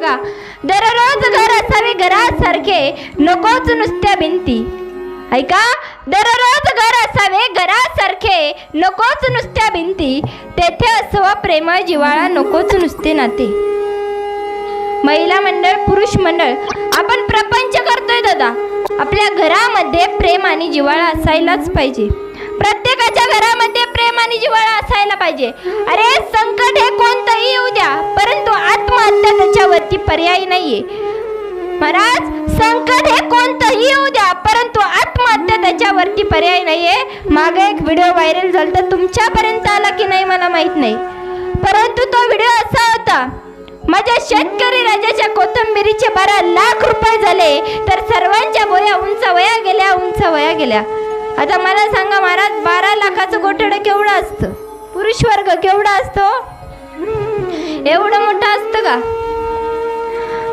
का? दररोज घर असावे घरासारखे नकोच नुसत्या भिंती. ऐका? दररोज घर असावे घरासारखे नकोच नुसत्या भिंती. तेथे असावा प्रेम जिवाळा नकोच नुसते नाते. महिला मंडळ पुरुष मंडळ आपण प्रपंच करतोय दादा. आपल्या घरामध्ये प्रेम आणि जिवाळा असायलाच पाहिजे. प्रत्येकाच्या घरामध्ये प्रेम आणि जिवाळा असायला पाहिजे. अरे संकट हे कोणतंही येऊ द्या परंतु आत्महत्या त्याच्यावरती पर्याय नाहीये. महाराज संकट हे कोणतंही येऊ द्या परंतु आत्महत्या त्याच्यावरती पर्याय नाहीये. मागे एक व्हिडिओ व्हायरल झाला तर तुमच्यापर्यंत आला की नाही मला माहीत नाही. परंतु तो व्हिडिओ असा होता माझ्या शेतकरी राजाच्या कोथंबिरीचे बारा लाख रुपये झाले तर सर्वांच्या बोया उंच वया गेल्या उंच वया गेल्या. आता मला सांगा महाराज बारा लाखाचं गोठडं केवढं असतं? पुरुष वर्ग केवढा असतो? एवढं मोठं असतं का?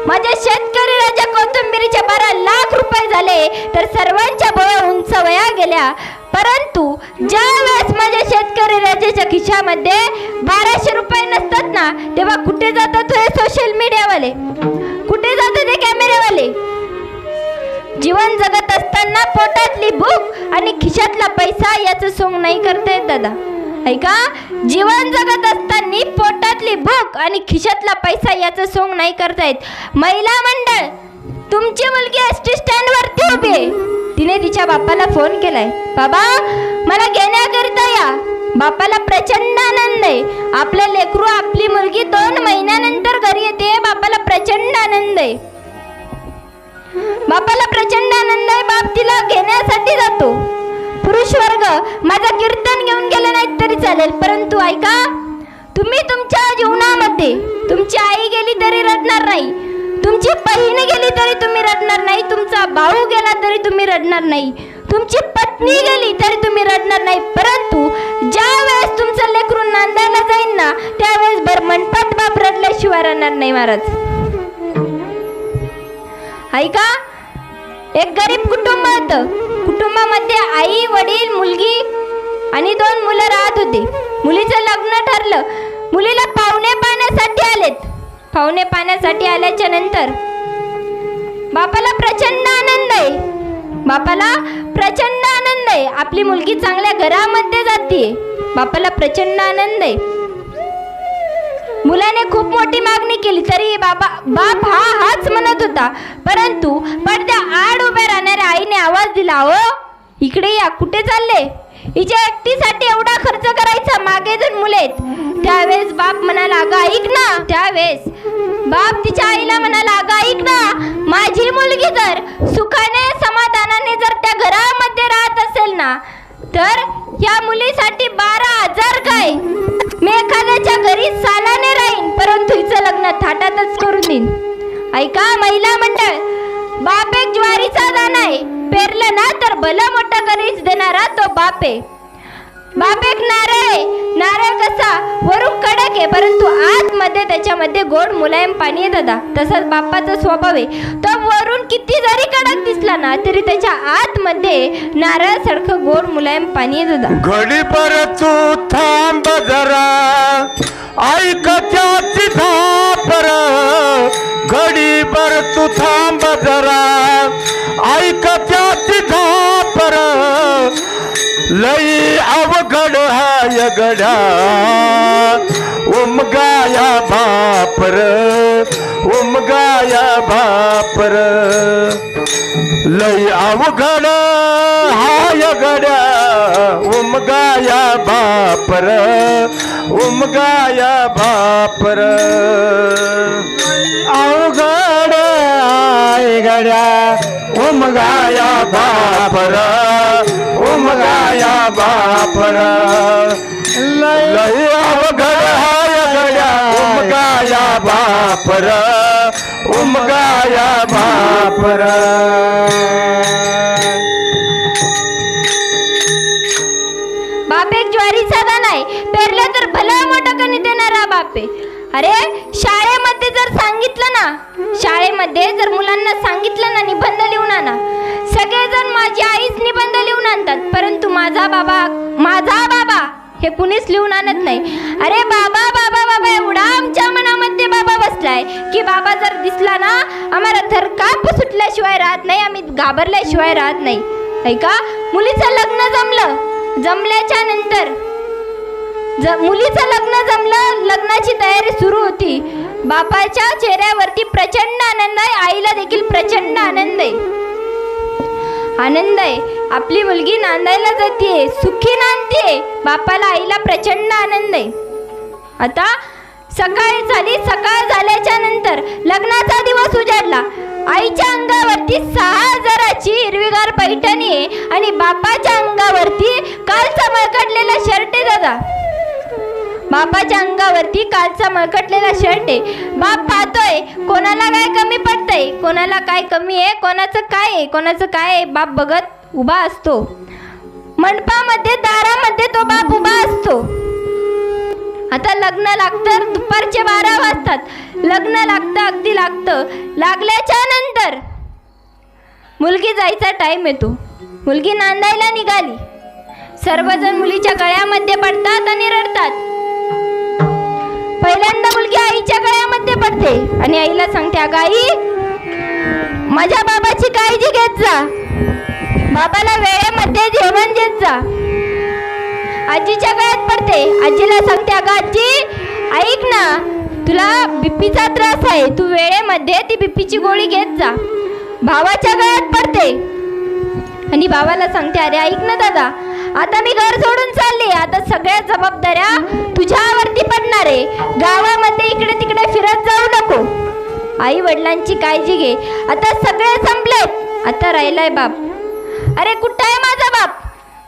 माझ्या शेतकरी राजा कोथंबिरीचे बारा लाख रुपये झाले तर सर्वांच्या वया उंच वया गेल्या. परंतु ज्या वेळेस माझ्या शेतकरी राजाच्या खिशामध्ये बाराशे रुपये नसतात ना तेव्हा कुठे जातात हे सोशल मीडियावाले कुठे जातात हे कॅमेरेवाले जीवन जगत असताना पोटातली भूक आणि खिशातला पैसा याचं सोंग नाही करता येत दादा. ऐका? जीवन जगत असताना पोटातली भूक आणि खिशातला पैसा याचं सोंग नाही करतायत. महिला मंडळ तुमची मुलगी एस टी स्टँड वरती उभी तिने तिच्या बापाला फोन केलाय. बाबा मला घेण्याकरिता या. बापाला प्रचंड आनंद आहे. आपलं लेकरू आपली मुलगी दोन महिन्यानंतर घरी येते. बापाला प्रचंड आनंद आहे. बापाला प्रचंड आनंद आहे. बाप तिला घेण्यासाठी जातो. पुरुष वर्ग माझं कीर्तन घेऊन गेला नाहीत तरी चालेल. परंतु ऐका तुम्ही तुमच्या जीवनामध्ये तुमची आई गेली तरी रडणार नाही. तुमची बहीण गेली तरी तुम्ही रडणार नाही. तुमचा भाऊ गेला तरी तुम्ही रडणार नाही. तुमची पत्नी गेली तरी तुम्ही रडणार नाही. परंतु ज्या वेळेस तुमचं लेकरू नांदायला जाईल ना त्यावेळेस भर मनपात बाप रडल्याशिवाय राहणार नाही महाराज. ऐका एक गरीब कुटुंब होतं. कुटुंबामध्ये आई वडील मुलगी आणि दोन मुलं राहत होते. मुलीचं लग्न ठरलं. मुलीला पाहुणे पाहण्यासाठी आलेत. पाहुणे पाहण्यासाठी आल्याच्यानंतर बापाला प्रचंड आनंद आहे. बापाला प्रचंड आनंद आहे. आपली मुलगी चांगल्या घरामध्ये जाते. बापाला प्रचंड आनंद आहे. मुलाने खूप मोठी मागणी केली तरी बाबा बाप हा हाच म्हणत होता. परंतु पडद्या आड उभ्या राहणाऱ्या आईने आवाज दिला हो इकडे या कुठे चालले? हिच्या एकटीसाठी एवढा खर्च करायचा मागे जण मुले आहेत. त्यावेळेस बाप म्हणाला अगं ऐक ना. त्यावेळेस बाप तिच्या आईला म्हणाला अगं ऐक ना माझी मुलगी जर सुखाने समाधानाने जर त्या घरामध्ये राहत असेल ना तर या मुलीसाठी बारा हजार काय? मी एखाद्याच्या घरी सालाने राहीन परंतु हिचं लग्न थाटातच करून देईन. ऐका महिला मंडळ बाप एक ज्वारीचा दाना आहे. पेरलं ना तर भलं मोठं करीच देणारा तो बाप. आहे बाप एक नारळ आहे. नारळ कसा? वरून कडक आहे परंतु आतमध्ये त्याच्यामध्ये गोड मुलायम पाणी आहे दादा तसाच बापाचा स्वभाव आहे. तो वरून किती जरी कडक दिसला ना तरी त्याच्या आतमध्ये नारळासारखं गोड मुलायम पाणी आहे दादा घडी परत तू थांब जरा. ऐकत्या हाय ओम गाया बापर उमगाया बापर. लय अवघड हाय गड्या उमगाया बापर उमगाया बापर. अवघड हाय गड्या ओम गाया बापर ओम गाया हाय उमगाया बापर उमगाया बापर. बाप एक ज्वारीचा साधा आहे पेरलं तर भला मोठा कणी देणारा बापे. अरे शाळेमध्ये जर सांगितलं ना शाळेमध्ये जर मुलांना सांगितलं ना निबंध लिहून आणा. सगळेजण माझी आईच निबंध लिहून आणतात परंतु माझा बाबा माझा बाबा हे कुणीच लिहून आणत नाही. अरे बाबा बाबा बाबा एवढा आमच्या मनामध्ये बाबा बसलाय की बाबा जर दिसला ना आम्हाला थरकाप सुटल्याशिवाय राहत नाही आम्ही घाबरल्याशिवाय राहत नाही. ऐका मुलीचं लग्न जमलं. जमल्याच्या नंतर ज मुलीचं लग्न जमलं लग्नाची तयारी सुरू होती. बापाच्या चेहऱ्यावरती प्रचंड आनंद आहे आईला देखील प्रचंड आनंद आहे. आनंद आहे. आपली मुलगी नांदायला जाते सुखी नांदते बापाला आईला प्रचंड आनंद आहे. आता सकाळ झाली सकाळ झाल्याच्यानंतर लग्नाचा दिवस उजाडला. आईच्या अंगावरती सहा हजाराची हिरवीगार पैठणी आहे आणि बापाच्या अंगावरती कालचा मळकटलेला शर्ट आहे दादा. बापाच्या अंगावरती कालचा मळकटलेला शर्ट आहे. बाप पाहतोय कोणाला पडतंय. कोणाला काय कमी आहे कोणाचं काय आहे कोणाचं काय आहे बाप बघत उभा असतो. मंडपामध्ये दारामध्ये तो बाप उभा असतो. आता लग्न लागतं दुपारचे बारा वाजतात. लग्न लागतं अगदी लागतं. लागल्याच्या नंतर मुलगी जायचा टाइम येतो. मुलगी नांदायला निघाली. सर्वजण मुलीच्या गळ्यामध्ये पडतात आणि रडतात. पहिल्यांदा मुलगी आईच्या गळ्यामध्ये पडते आणि आईला सांगते अगं आई माझ्या बाबाची काळजी घेत जा. बाबाला वेळेमध्ये जेवण देत जा. आजीच्या गळ्यात पडते. आजीला सांगते अगं आजी ऐक ना तुला बीपीचा त्रास आहे. तू वेळेमध्ये ती बीपीची गोळी घेत जा. भावाच्या गळ्यात पडते. आणि भावाला सांगते अरे ऐक ना दादा आता मी घर सोडून चालली. आता सगळ्या जबाबदाऱ्या तुझ्यावरती पडणार आहे. गावामध्ये इकडे तिकडे फिरत जाऊ नको. आई वडिलांची काळजी घे. आता सगळे संपले आता राहिलाय बाप. अरे कुठं आहे माझा बाप?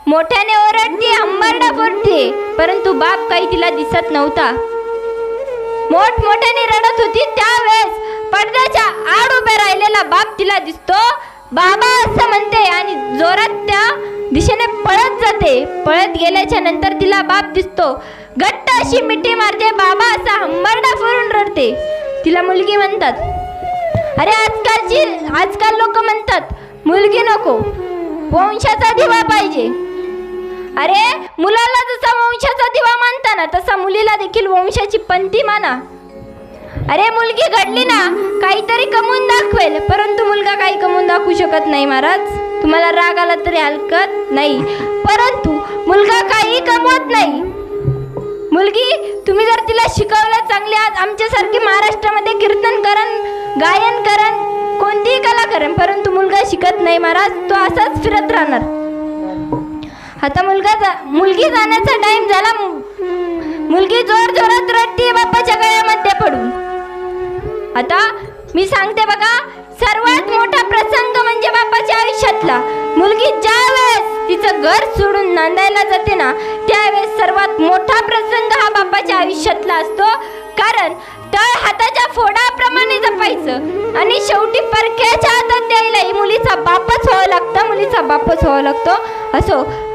मोठ्याने ओरडते अंबारडा बोलते. परंतु बाप काही तिला दिसत नव्हता. मोठमोठ्याने रडत होती त्यावेळेस पडद्याच्या आड उभे राहिलेला बाप तिला दिसतो. बाबा असं म्हणते आणि जोरात त्या पळत जाते. पळत गेल्याच्यानंतर तिला बाप दिसतो. घट्ट अशी मिठी मारते. बाबा असा हंबरडा फोडून रडते. तिला मुलगी म्हणतात अरे आजकालची आजकाल लोक म्हणतात मुलगी नको वंशाचा दिवा पाहिजे. अरे मुलाला जसा वंशाचा दिवा मानता ना तसा मुलीला देखील वंशाची पंथी माना. अरे मुलगी घडली ना काहीतरी कमवून दाखवेल. परंतु मुलगा काही कमवून दाखवू शकत नाही महाराज. तुम्हाला राग आला तरी हलकत नाही. परंतु मुलगा काही कमवत नाही. मुलगी तुम्ही जर तिला शिकवलं चांगले आज आमच्यासारखे महाराष्ट्रामध्ये कीर्तन करण गायन करण कोणतीही कला करण परंतु मुलगा शिकत नाही महाराज तो असाच फिरत राहणार. आता मुलगा जा मुलगी जाण्याचा टाइम झाला. मुलगी जोर जोरात रडते बाप्पाच्या गळ्यामध्ये पडून. आता मी सांगते बघा सर्वात मोठा प्रसंग म्हणजे बापाच्या आयुष्यातला. मुलगी ज्या वेळेस तिचं घर सोडून नांदायला जाते ना त्यावेळेस सर्वात मोठा प्रसंग हा बापाच्या आयुष्यातला असतो. कारण तळ हाताच्या फोडाप्रमाणे जपायचं आणि शेवटी परक्याच्या हातात द्यायला मुलीचा बापच व्हावं लागतं मुलीचा बापच व्हावं लागतो. असो